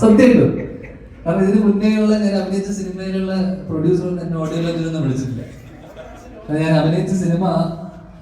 സത്യമുണ്ട്. കാരണം ഇതിന് മുന്നേയുള്ള ഞാൻ അഭിനയിച്ച സിനിമയിലുള്ള പ്രൊഡ്യൂസർ എന്നെ ഓഡിയോ ലോഞ്ചിലൊന്നും വിളിച്ചിട്ടില്ല. ഞാൻ അഭിനയിച്ച cinema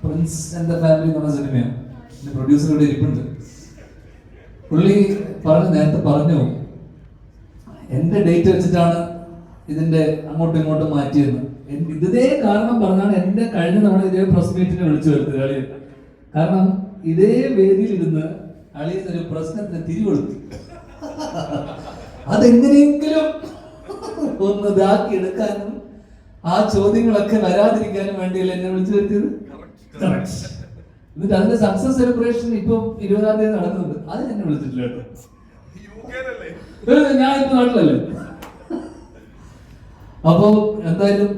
Prince and the Family എന്ന് പറഞ്ഞ സിനിമയാണ്. എന്റെ പ്രൊഡ്യൂസർ ഇവിടെ ഇരിപ്പുണ്ട്. പുള്ളി പറഞ്ഞു നേരത്തെ പറഞ്ഞു എന്റെ ഡേറ്റ് വെച്ചിട്ടാണ് ഇതിന്റെ അങ്ങോട്ടും ഇങ്ങോട്ടും മാറ്റിയെന്ന്. ഇതേ കാരണം പറഞ്ഞാണ് എന്റെ കഴിഞ്ഞ തവണ ഇതേ പ്രസ് മീറ്റിനെ വിളിച്ചു വരുന്നത് അളിയൻ. കാരണം ഇതേ വേദിയിൽ ഇരുന്ന് അളിയൻ ഒരു പ്രശ്നത്തിന് തിരികൊടുത്തു അതെങ്ങനെയെങ്കിലും ഒന്ന് ഇതാക്കി എടുക്കാനും ആ ചോദ്യങ്ങളൊക്കെ വരാതിരിക്കാനും വേണ്ടിയല്ല എന്നെ വിളിച്ചു വരുത്തിയത്. എന്നിട്ട് അതിന്റെ സക്സസ് സെലിബ്രേഷൻ ഇപ്പൊ ഇരുപതാം തീയതി നടക്കുന്നുണ്ട്. അത് എന്നെ വിളിച്ചിട്ടില്ല കേട്ടോ. ഞാൻ ഇപ്പൊ നാട്ടിലല്ലേ? അപ്പോ എന്തായാലും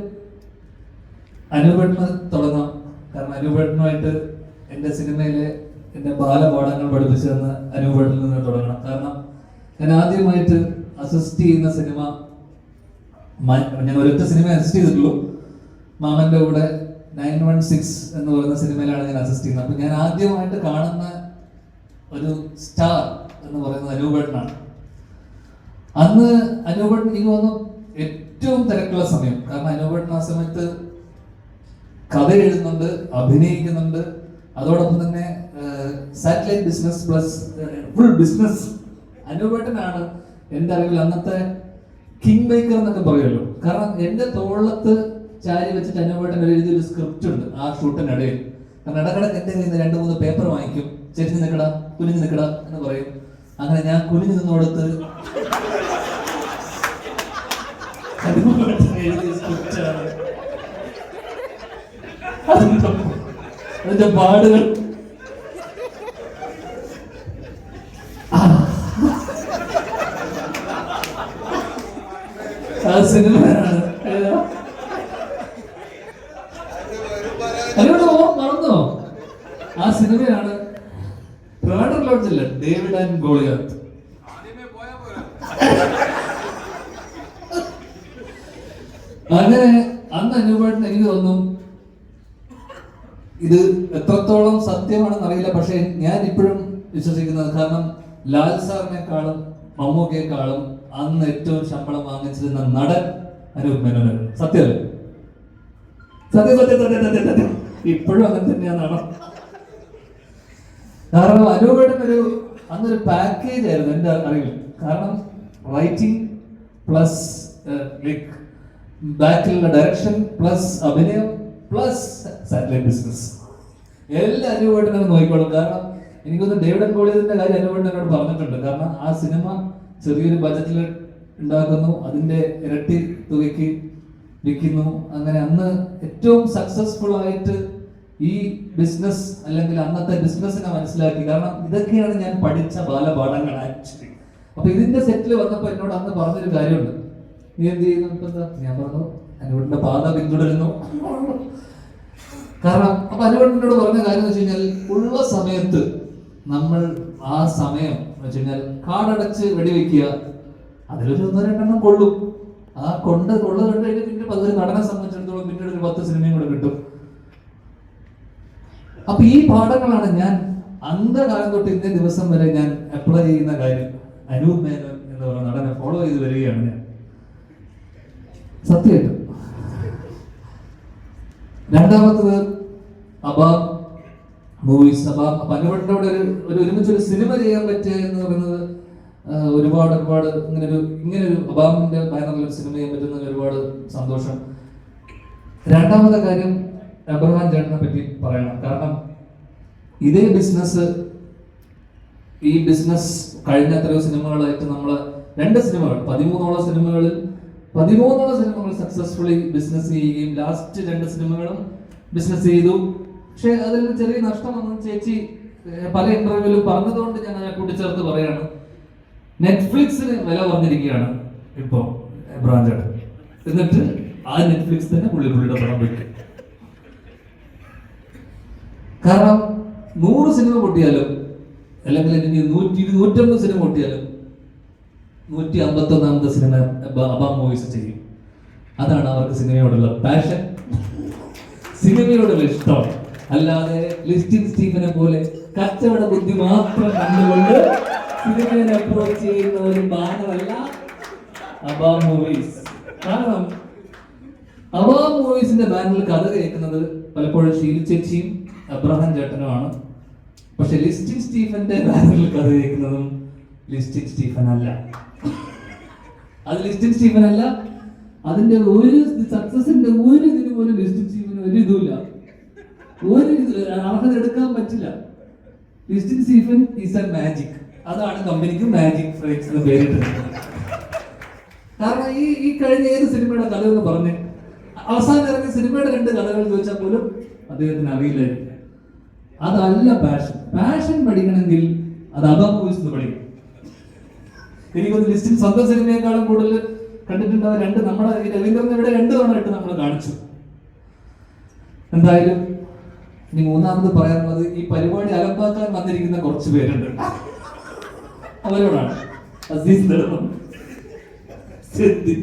അനുപേട്ടന് തുടങ്ങാം. കാരണം അനുപേട്ടനുമായിട്ട് എന്റെ സിനിമയിലെ എന്റെ ബാലപാഠങ്ങൾ പഠിപ്പിച്ചു തന്ന അനുപേട്ടനിൽ നിന്ന് തുടങ്ങണം. കാരണം ഞാൻ ആദ്യമായിട്ട് അസിസ്റ്റ് ചെയ്യുന്ന സിനിമ ഞാൻ ഒരൊറ്റ സിനിമ അസിസ്റ്റ് ചെയ്തിട്ടുള്ളൂ. മാമന്റെ കൂടെ നയൻ വൺ സിക്സ് എന്ന് പറയുന്ന സിനിമയിലാണ് ഞാൻ അസിസ്റ്റ് ചെയ്യുന്നത്. അപ്പൊ ഞാൻ ആദ്യമായിട്ട് കാണുന്ന ഒരു സ്റ്റാർ എന്ന് പറയുന്നത് അനൂപേട്ടനാണ്. അന്ന് അനൂപേട്ടൻ എനിക്ക് തോന്നുന്നു ഏറ്റവും തിരക്കുള്ള സമയം. കാരണം അനൂപേട്ടൻ ആ സമയത്ത് കഥ എഴുതുന്നുണ്ട് അഭിനയിക്കുന്നുണ്ട്. അതോടൊപ്പം തന്നെ satellite business plus full business അനുപേട്ടനാണ് എന്റെ അറിവിൽ അന്നത്തെ കിങ് മേക്കർ എന്നൊക്കെ പറയുമല്ലോ കാരണം എന്റെ തോളത്ത് ചാരി വെച്ചിട്ട് അനുപേട്ടൻ എഴുതിയൊരു സ്ക്രിപ്റ്റ് ഉണ്ട് ആ ഷൂട്ടിനിടയിൽ. കാരണം ഇടക്കിടക്ക് എന്റെ കയ്യിൽ നിന്ന് രണ്ട് മൂന്ന് പേപ്പർ വാങ്ങിക്കും. ചെരിഞ്ഞ് നിൽക്കടാ കുനിഞ്ഞ് നിൽക്കടാ എന്ന് പറയും. അങ്ങനെ ഞാൻ കുനിഞ്ഞ് നിന്നോടത്ത് അതിന്റെ അതിന്റെ പാടുകൾ ആ. ആ സിനിമയാണ് ഓ മറന്നോ? ആ സിനിമയാണ് ട്രാഡർ ലോഡ്ജില്ല ഡേവിഡ് ആൻഡ് ഗോളിയാത്ത്. അങ്ങനെ അന്ന് അനുഭവത്തിന് എനിക്ക് തോന്നും ഇത് എത്രത്തോളം സത്യമാണെന്ന് അറിയില്ല പക്ഷെ ഞാൻ ഇപ്പോഴും വിശ്വസിക്കുന്നത് കാരണം ലാൽ സാറിനെക്കാളും മമ്മൂക്കയെക്കാളും അന്ന് ഏറ്റവും ശമ്പളം വാങ്ങിച്ചിരുന്ന നടൻ അനൂപ് മേനോൻ. സത്യം? സത്യം സത്യം ഇപ്പോഴും അങ്ങനെ തന്നെയാണ് കാരണം അനൂപേട്ടൻ ഒരു അന്നൊരു പാക്കേജ് ആയിരുന്നു എന്റെ അറിവിൽ കാരണം റൈറ്റിംഗ് പ്ലസ് ലൈക്ക് ബാക്കിലുള്ള ഡയറക്ഷൻ പ്ലസ് അഭിനയം പ്ലസ് സാറ്റലൈറ്റ് ബിസിനസ് എല്ലാ അനുപേട്ടനും നോക്കിക്കോളും. കാരണം എനിക്കൊന്ന് ഡേവിഡ് കോളേജിന്റെ കാര്യം അനുഭവം എന്നോട് പറഞ്ഞിട്ടുണ്ട്. കാരണം ആ സിനിമ ചെറിയൊരു ബജറ്റിൽ ഉണ്ടാക്കുന്നു അതിന്റെ ഇരട്ടി തുകയ്ക്ക് വിൽക്കുന്നു. അങ്ങനെ അന്ന് ഏറ്റവും സക്സസ്ഫുൾ ആയിട്ട് ഈ ബിസിനസ് അല്ലെങ്കിൽ അന്നത്തെ ബിസിനസ്സിനെ മനസ്സിലാക്കി. കാരണം ഇതൊക്കെയാണ് ഞാൻ പഠിച്ച ബാലപാഠങ്ങൾ ആക്ച്വലി അപ്പൊ ഇതിന്റെ സെറ്റിൽ വന്നപ്പോ എന്നോട് അന്ന് പറഞ്ഞൊരു കാര്യമുണ്ട്. നീ എന്ത് ചെയ്യുന്നു? ഞാൻ പറഞ്ഞു അനുവിന്റെ പാത പിന്തുടരുന്നു. കാരണം അപ്പൊ അനുവട്ടിനോട് പറഞ്ഞ കാര്യം എന്ന് വെച്ച് കഴിഞ്ഞാൽ ഉള്ള സമയത്ത് നമ്മൾ ആ സമയം എന്ന് വെച്ച് കഴിഞ്ഞാൽ കാടടച്ച് വെടിവെക്കുക അതിലൊരു ഒന്നോ രണ്ടെണ്ണം കൊള്ളും. ആ കൊണ്ട് കൊള്ള കണ്ടു കഴിഞ്ഞാൽ പിന്നെ അതൊരു നടനെ സംബന്ധിച്ചിടത്തോളം പിന്നീട് ഒരു പത്ത് സിനിമയും കൂടെ കിട്ടും. അപ്പൊ ഈ പാഠങ്ങളാണ് ഞാൻ അന്ധകാലം തൊട്ട് ഇന്നേ ദിവസം വരെ ഞാൻ അപ്ലൈ ചെയ്യുന്ന കാര്യം. അനൂപ് മേനോൻ എന്ന് പറയുന്ന നടനെ ഫോളോ ചെയ്ത് വരികയാണ് ഞാൻ. സത്യമായിട്ടും രണ്ടാമത്തത് അബാം മൂവീസ് അപ്പൊ അനുപേട്ടന്റെ അവിടെ ഒരു ഒരു ഒരുമിച്ച് ഒരു സിനിമ ചെയ്യാൻ പറ്റുക എന്ന് പറയുന്നത് ഒരുപാട് ഒരുപാട് ഇങ്ങനെ ഒരു ഇങ്ങനെ ഒരു അബാമിന്റെ ബാനറിൽ ഒരു സിനിമ ചെയ്യാൻ പറ്റുന്ന ഒരുപാട് സന്തോഷം. രണ്ടാമത്തെ കാര്യം അബ്രഹാം ചേട്ടനെ പറ്റി പറയണം. കാരണം ഇതേ ബിസിനസ് ഈ ബിസിനസ് കഴിഞ്ഞ എത്രയോ സിനിമകളായിട്ട് നമ്മൾ രണ്ട് സിനിമകൾ പതിമൂന്നോളം സിനിമകളിൽ പതിമൂന്നോളം സിനിമകൾ സക്സസ്ഫുള്ളി ബിസിനസ് ചെയ്യുകയും ലാസ്റ്റ് രണ്ട് സിനിമകളും ബിസിനസ് ചെയ്തു. പക്ഷെ അതിലൊരു ചെറിയ നഷ്ടം വന്നു. ചേച്ചി പല ഇന്റർവ്യൂവിലും പറഞ്ഞതുകൊണ്ട് ഞാൻ അതിനെ കൂട്ടിച്ചേർത്ത് പറയാണ് നെറ്റ്ഫ്ലിക്സിന് വില പറഞ്ഞിരിക്കുകയാണ് ഇപ്പൊ എബ്രഹാം ചേട്ടൻ എന്നിട്ട് ആ നെറ്റ്ഫ്ലിക്സ് തന്നെ പുള്ളി പുള്ളിയുടെ പണം വെക്കും കാരണം നൂറ് സിനിമ പൊട്ടിയാലും അല്ലെങ്കിൽ എനിക്ക് നൂറ്റി നൂറ്റമ്പത് സിനിമ പൊട്ടിയാലും നൂറ്റി അമ്പത്തി ഒന്നാമത്തെ സിനിമ അബാം മൂവീസ് ചെയ്യും. അതാണ് അവർക്ക് സിനിമയോടുള്ള പാഷൻ സിനിമയോടുള്ള ഇഷ്ടം. അല്ലാതെ ലിസ്റ്റിൻ സ്റ്റീഫനെ പോലെ കച്ചവട ബുദ്ധി മാത്രം കണ്ടുകൊണ്ട് സിനിമയെ അപ്രോച്ച് ചെയ്യുന്ന ഒരു ബാനറല്ല അബാ മൂവീസ് കാരണം അബാ മൂവീസിന്റെ ബാനറിൽ കഥ കേൾക്കുന്നത് പലപ്പോഴും ഷീൽ ചേച്ചിയും അബ്രഹാം ചേട്ടനുമാണ്. പക്ഷെ ലിസ്റ്റിൻ സ്റ്റീഫന്റെ ബാനറിൽ കഥ കേൾക്കുന്നതും ലിസ്റ്റിൻ സ്റ്റീഫൻ അല്ല അത് ലിസ്റ്റിൻ സ്റ്റീഫൻ അല്ല അതിന്റെ ഒരു സക്സസിന്റെ ഒരു ഇതിന് പോലും ലിസ്റ്റിൻ സ്റ്റീഫൻ ഒരു ഇതുമില്ല. ഒരു അർഹത എടുക്കാൻ പറ്റില്ല. Listin Stephen is a magic അതാണ് കമ്പനിക്ക് മാജിക് ഫ്രേക്സ് എന്ന് പേരിട്ടത്. കാരണം ഈ ഈ കഴിഞ്ഞ ഏത് സിനിമയുടെ കഥ എന്ന് പറഞ്ഞ് അവസാനം ഇറങ്ങിയ സിനിമയുടെ രണ്ട് കഥകൾ ചോദിച്ചാൽ പോലും അദ്ദേഹത്തിന് അറിയില്ലായിരുന്നു അതല്ല പാഷൻ പാഷൻ പഠിക്കണമെങ്കിൽ അത് അബാമൂവിസ് എന്ന് പഠിക്കണം എനിക്കൊന്ന് ലിസ്റ്റിൽ സ്വന്തം സിനിമയെക്കാളും കൂടുതൽ കണ്ടിട്ടുണ്ടാവും രണ്ട് നമ്മുടെ ഈ രവീന്ദ്രൻ ഇവിടെ രണ്ട് തവണ ഇട്ട് നമ്മൾ കാണിച്ചു. എന്തായാലും ഇനി മൂന്നാമത് പറയാനുള്ളത് ഈ പരിപാടി അലമ്പാക്കാൻ വന്നിരിക്കുന്ന കുറച്ച് പേരുണ്ട് അവരോടാണ് അസീസ് നെടുമ. സിദ്ധി.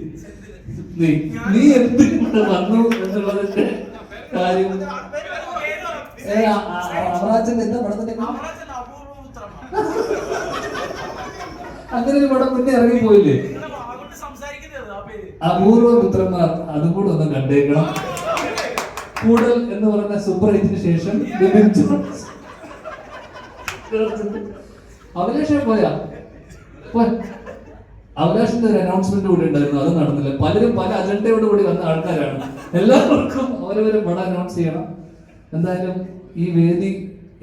നീ നീ എന്തുകൊണ്ട് വന്നു എന്നുള്ളതിന്റെ കാര്യം അവറാച്ചന്റെ എന്താ പടത്തിന്റെ? അങ്ങനെ ഒരു പടം മുന്നേ ഇറങ്ങി പോയില്ലേ അപൂർവ പുത്രന്മാർ അതും കൂടെ ഒന്ന് കണ്ടേക്കണം കൂടൽ എന്ന് പറഞ്ഞ സൂപ്പർ ഹിറ്റിന് ശേഷം ജോൺസ് പോയാ. അഭിലാഷിന്റെ ഒരു അനൗൺസ്മെന്റ് കൂടി ഉണ്ടായിരുന്നു അത് നടന്നില്ല. പലരും പല അജണ്ടയോട് കൂടി വന്ന ആൾക്കാരാണ്. എല്ലാവർക്കും അവരവരെ പടം അനൗൺസ് ചെയ്യണം. എന്തായാലും ഈ വേദി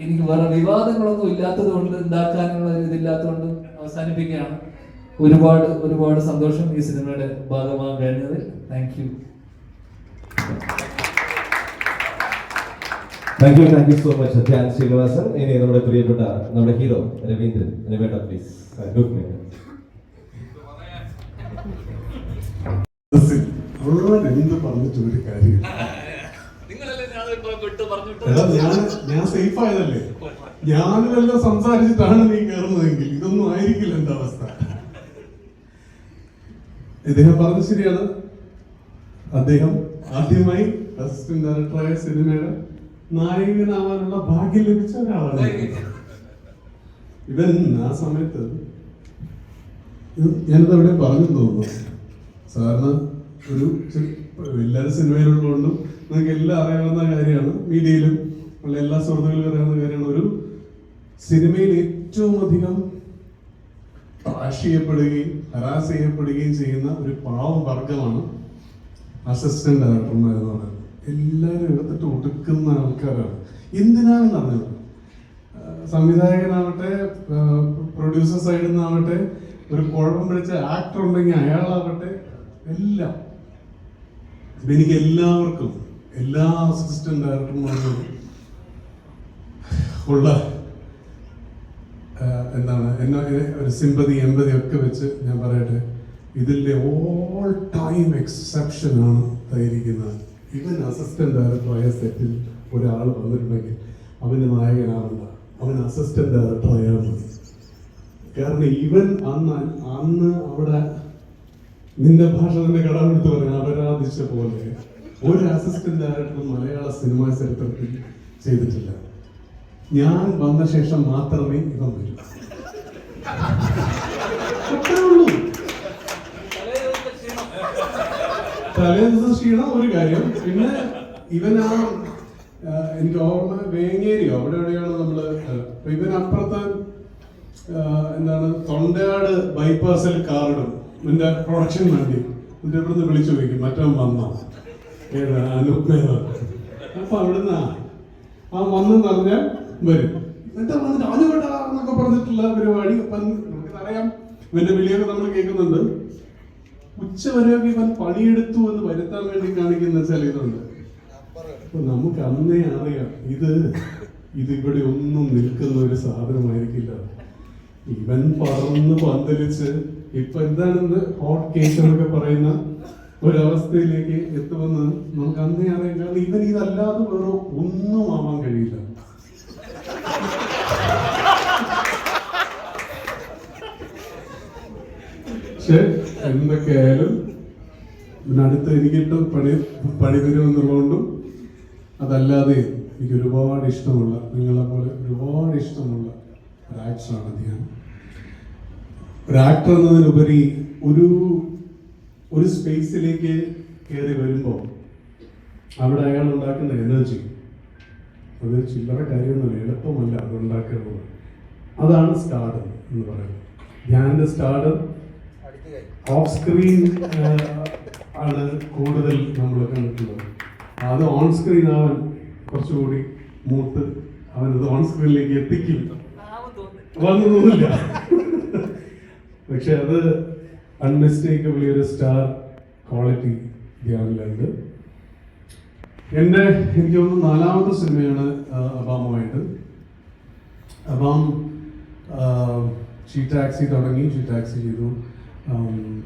എനിക്ക് വേറെ വിവാദങ്ങളൊന്നും ഇല്ലാത്തത് കൊണ്ട് ഉണ്ടാക്കാനുള്ള ഇതില്ലാത്തതുകൊണ്ട് അവസാനിപ്പിക്കുകയാണ്. ഒരുപാട് ഒരുപാട് സന്തോഷം ഈ സിനിമയുടെ ഭാഗമാകാൻ കഴിഞ്ഞതിൽ. Thank you thank you thank you so much Dhyan Sreenivasan ഇനി നമ്മുടെ പ്രിയപ്പെട്ട നമ്മുടെ ഹീറോ രവീന്ദ്രൻ രവേട്ട പ്ലീസ് അവളോട് എന്ത് പറഞ്ഞിട്ട് ഒരു കാര്യം. ഞാൻ ഞാൻ സേഫ് ആയതല്ലേ? ഞാനിതെല്ലാം സംസാരിച്ചിട്ടാണ് നീ കയറുന്നതെങ്കിൽ ഇതൊന്നും ആയിരിക്കില്ല എന്റെ അവസ്ഥ. ഇദ്ദേഹം പറഞ്ഞത് ശരിയാണ്. അദ്ദേഹം ആദ്യമായി അസിസ്റ്റന്റ് ഡയറക്ടറായ സിനിമയുടെ നായകനാവാനുള്ള ഭാഗ്യം ലഭിച്ച ഒരാളാണ്. ഇവൻ ആ സമയത്ത് ഞാനത് അവിടെ പറഞ്ഞു തോന്നുന്നു. സാറിന് ഒരു എല്ലാവരും സിനിമയിലുള്ളതുകൊണ്ടും നിങ്ങൾക്ക് എല്ലാം അറിയാവുന്ന കാര്യമാണ്. മീഡിയയിലും ഉള്ള എല്ലാ സുഹൃത്തുക്കളും അറിയാവുന്ന കാര്യമാണ്. ഒരു സിനിമയിൽ ഏറ്റവും അധികം ട്രാഷ് ചെയ്യപ്പെടുകയും ഹരാസ് ചെയ്യപ്പെടുകയും ചെയ്യുന്ന ഒരു പാവം വർഗമാണ് അസിസ്റ്റന്റ് ഡയറക്ടർമാർ എന്ന് പറയുന്നത്. എല്ലാവരും എടുത്തിട്ട് ഒടുക്കുന്ന ആൾക്കാരാണ്. എന്തിനാണെന്ന് അറിഞ്ഞത് സംവിധായകനാവട്ടെ പ്രൊഡ്യൂസർ സൈഡിൽ നിന്നാവട്ടെ ഒരു കുഴപ്പം പിടിച്ച ആക്ടർ ഉണ്ടെങ്കിൽ അയാളാവട്ടെ എല്ലാം. ഇപ്പൊ എനിക്ക് എല്ലാവർക്കും എല്ലാ അസിസ്റ്റന്റ് ഡയറക്ടർമാർക്കും ഉള്ള എന്താണ് എന്നെ ഒരു സിമ്പതി എമ്പതി ഒക്കെ വെച്ച് ഞാൻ പറയട്ടെ ഇതിലെ ഓൾ ടൈം എക്സെപ്ഷൻ ആണ് തയ്യിരിക്കുന്നത്. ഇവൻ അസിസ്റ്റന്റ് ഡയറക്ടറായ സെറ്റിൽ ഒരാൾ വന്നിട്ടുണ്ടെങ്കിൽ അവന് നായകനാവണ്ട അവൻ അസിസ്റ്റന്റ് ഡയറക്ടറായാൽ മതി കാരണം ഇവൻ അന്ന് അന്ന് അവിടെ നിന്റെ ഭാഷ തന്നെ കടമെടുത്ത് പറയാൻ അപരാധിച്ച പോലെ. ഒരു അസിസ്റ്റന്റ് ഡയറക്ടർ മലയാള സിനിമാ ചരിത്രത്തിൽ ചെയ്തിട്ടില്ല. ഞാൻ വന്ന ശേഷം മാത്രമേ ഇവൻ വരൂ അത്രേ ഉള്ളൂ തലേദിവസം ക്ഷീണം ഒരു കാര്യം. പിന്നെ ഇവൻ ആ എനിക്ക് ഓർമ്മ വേങ്ങേരിയോ അവിടെ എവിടെയാണ് നമ്മൾ ഇവൻ അപ്പുറത്ത് എന്താണ് തൊണ്ടയാട് ബൈപ്പാസിൽ കാറിടും എന്റെ പ്രൊഡക്ഷൻ വേണ്ടി. എന്നിട്ട് ഇവിടുന്ന് വിളിച്ചു ചോദിക്കും മറ്റവൻ വന്നോ? ഏതാ അപ്പൊ അവിടുന്ന് ആ, വന്നു പറഞ്ഞാൽ വരും. എന്നിട്ട് വന്നിട്ട് അനുപേട്ട എന്നൊക്കെ പറഞ്ഞിട്ടുള്ള പരിപാടി അപ്പം നമുക്കറിയാം ഇവന്റെ വിളിയൊക്കെ നമ്മൾ കേൾക്കുന്നുണ്ട്. ഉച്ച വരെയൊക്കെ ഇവൻ പണിയെടുത്തു എന്ന് വരുത്താൻ വേണ്ടി കാണിക്കുന്ന ചില ഇതുണ്ട്. അപ്പൊ നമുക്ക് അന്നേ അറിയാം ഇത് ഇത് ഇവിടെ ഒന്നും നിൽക്കുന്ന ഒരു സാധനമായിരിക്കില്ല. ഇവൻ പറന്ന് പന്തലിച്ച് ഇപ്പൊ എന്താണെന്ന് ഹോട്ട് കേസ് എന്നൊക്കെ പറയുന്ന ഒരവസ്ഥയിലേക്ക് എത്തുമെന്ന് നമുക്ക് അന്നേ അറിയാം. കാരണം ഇവൻ ഇതല്ലാതെ വേറെ ഒന്നും ആവാൻ കഴിയില്ല. പക്ഷെ എന്തൊക്കെയായാലും ഇതിനടുത്ത് എനിക്കിട്ട് പണി പണി തരുമെന്നുള്ളതുകൊണ്ടും അതല്ലാതെ എനിക്ക് ഒരുപാട് ഇഷ്ടമുള്ള നിങ്ങളെ പോലെ ഒരുപാട് ഇഷ്ടമുള്ള ഒരു ആക്ടറാണ് ഒരാക്ടർ ഒരു ആക്ടർ എന്നതിനുപരി ഒരു ഒരു സ്പേസിലേക്ക് കയറി വരുമ്പോൾ അവിടെ അയാൾ ഉണ്ടാക്കുന്ന എനർജി അത് ചില്ലറ കാര്യമൊന്നുമില്ല എളുപ്പമല്ല അത് അതാണ് സ്റ്റാർഡം എന്ന് പറയുന്നത്. ധ്യാനിന്റെ സ്റ്റാർഡം ഓഫ് സ്ക്രീൻ ആണ് കൂടുതൽ നമ്മൾ കണ്ടിട്ടുള്ളത്. അത് ഓൺ സ്ക്രീൻ ആവാൻ കുറച്ചുകൂടി മൂത്ത് അവനത് ഓൺ സ്ക്രീനിലേക്ക് എത്തിക്കും. വന്നൊന്നുമില്ല പക്ഷെ അത് അൺമിസ്റ്റേക്കബിളി ഒരു സ്റ്റാർ ക്വാളിറ്റി ധ്യാനിലുണ്ട്. എന്റെ എനിക്ക് തോന്നുന്നു നാലാമത്തെ സിനിമയാണ് അബാമുമായിട്ട്. അബാം ഷീ ടാക്സി തുടങ്ങി. ഷീ ടാക്സി ചെയ്തു.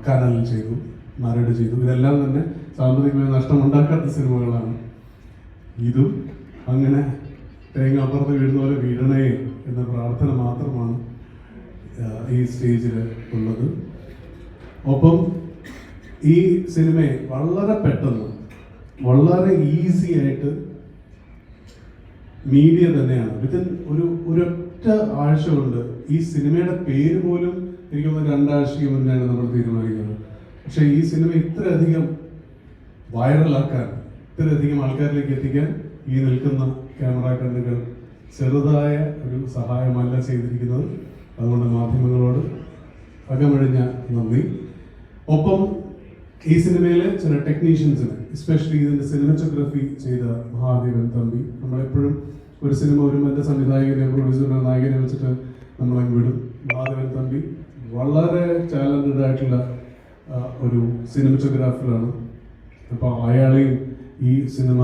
കനൽ ചെയ്തു മരട് ചെയ്തു. ഇതെല്ലാം തന്നെ സാമ്പത്തികമായി നഷ്ടമുണ്ടാക്കാത്ത സിനിമകളാണ്. ഇതും അങ്ങനെ തേങ്ങ അപ്പുറത്ത് വീഴുന്ന പോലെ വീഴണേ എന്ന പ്രാർത്ഥന മാത്രമാണ് ഈ സ്റ്റേജിൽ ഉള്ളത്. ഒപ്പം ഈ സിനിമയെ വളരെ പെട്ടെന്ന് വളരെ ഈസി ആയിട്ട് മീഡിയ തന്നെയാണ്. വിത്തിൻ ഒരു ഒരൊറ്റ ആഴ്ച കൊണ്ട് ഈ സിനിമയുടെ പേര് പോലും എനിക്ക് തോന്നുന്നു രണ്ടാഴ്ചയ്ക്ക് മുന്നെയാണ് നമ്മൾ തീരുമാനിക്കുന്നത്. പക്ഷെ ഈ സിനിമ ഇത്രയധികം വൈറലാക്കാൻ ഇത്രയധികം ആൾക്കാരിലേക്ക് എത്തിക്കാൻ ഈ നിൽക്കുന്ന ക്യാമറ കണ്ണുകൾ ചെറുതായ ഒരു സഹായമല്ല ചെയ്തിരിക്കുന്നത്. അതുകൊണ്ട് മാധ്യമങ്ങളോട് അകമഴിഞ്ഞ നന്ദി. ഒപ്പം ഈ സിനിമയിലെ ചില ടെക്നീഷ്യൻസിന് എസ്പെഷ്യലി ഇതിന്റെ സിനിമറ്റോഗ്രഫി ചെയ്ത മഹാദേവൻ തമ്പി നമ്മളെപ്പോഴും ഒരു സിനിമ ഒരു എന്റെ സംവിധായകനെ പ്രൊഡ്യൂസറിനെ നായകനെ വെച്ചിട്ട് നമ്മളങ്ങ് വിടും. മഹാദേവൻ തമ്പി വളരെ ടാലന്റഡ് ആയിട്ടുള്ള ഒരു സിനിമറ്റോഗ്രാഫറാണ് അപ്പോൾ അയാളെയും ഈ സിനിമ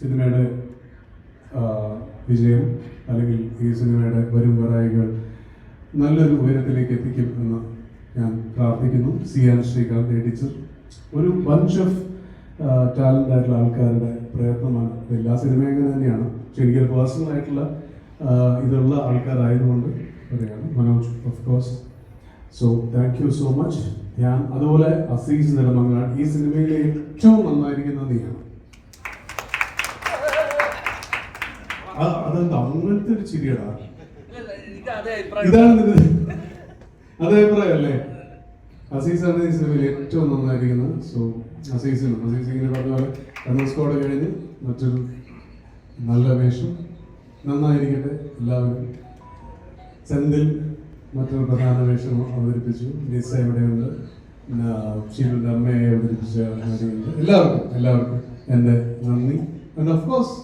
സിനിമയുടെ വിജയം അല്ലെങ്കിൽ ഈ സിനിമയുടെ വരും വരായികൾ നല്ലൊരു ഉയരത്തിലേക്ക് എത്തിക്കും എന്ന് ഞാൻ പ്രാർത്ഥിക്കുന്നു. സി ആൻ ശ്രീകാന്ത് എഡിച്ചർ ഒരു ബഞ്ച് ഓഫ് ടാലന്റ് ആയിട്ടുള്ള ആൾക്കാരുടെ പ്രയത്നമാണ്. എല്ലാ സിനിമയും അങ്ങനെ തന്നെയാണ്. പക്ഷെ എനിക്കൊരു പേഴ്സണൽ ആയിട്ടുള്ള ഇതുള്ള ആൾക്കാരായതുകൊണ്ട് പറയുകയാണ് Manoj of course so thank you so much ഞാൻ അതുപോലെ അസീസ് നിലമങ്ങാട് ഈ സിനിമയിലെ ഏറ്റവും നന്നായിരിക്കുന്ന നീയാണ് അതെന്താ? അങ്ങനത്തെ ഒരു ചിരിയടാ. ഇതാണ് അതേ അഭിപ്രായമല്ലേ? അസീസാണ് ഈ സിനിമയിൽ ഏറ്റവും നന്നായിരിക്കുന്നത്. സോ അസീസിനും അസീസ് ഇങ്ങനെ പറഞ്ഞ പോലെ സ്കോഡ് കഴിഞ്ഞ് മറ്റൊരു നല്ല വേഷം. നന്നായിരിക്കട്ടെ എല്ലാവരും. സെന്തിൽ മറ്റൊരു പ്രധാന വേഷം അവതരിപ്പിച്ചു. ലിസ ഇവിടെയുണ്ട് പിന്നെ അമ്മയെ അവതരിപ്പിച്ച എല്ലാവർക്കും എല്ലാവർക്കും എന്റെ നന്ദി. And of course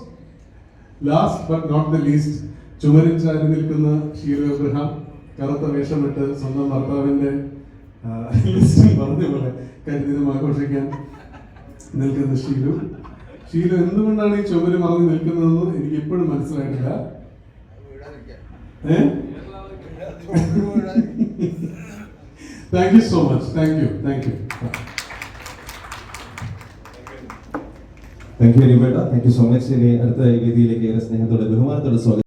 last but not the least ചുമരിൽ ചാരി നിൽക്കുന്ന ഷീലു എബ്രഹാം. കറുത്ത വേഷമിട്ട് സ്വന്തം ഭർത്താവിന്റെ ലിസ്റ്റിൽ പറഞ്ഞ പോലെ കരുതിനും ആഘോഷിക്കാൻ നിൽക്കുന്ന ഷീലു. ഷീലു എന്തുകൊണ്ടാണ് ഈ ചുമര് മറന്ന് നിൽക്കുന്നതെന്ന് എനിക്ക് ഇപ്പോഴും മനസ്സിലായിട്ടില്ല. ഏ? Thank you so much thank you thank you thank you അനിബേട്ട thank you so much ഇനി അടുത്ത വേദിയിലേക്ക് ഏറെ സ്നേഹത്തോടെ ബഹുമാനത്തോടെ സ്വാഗതം.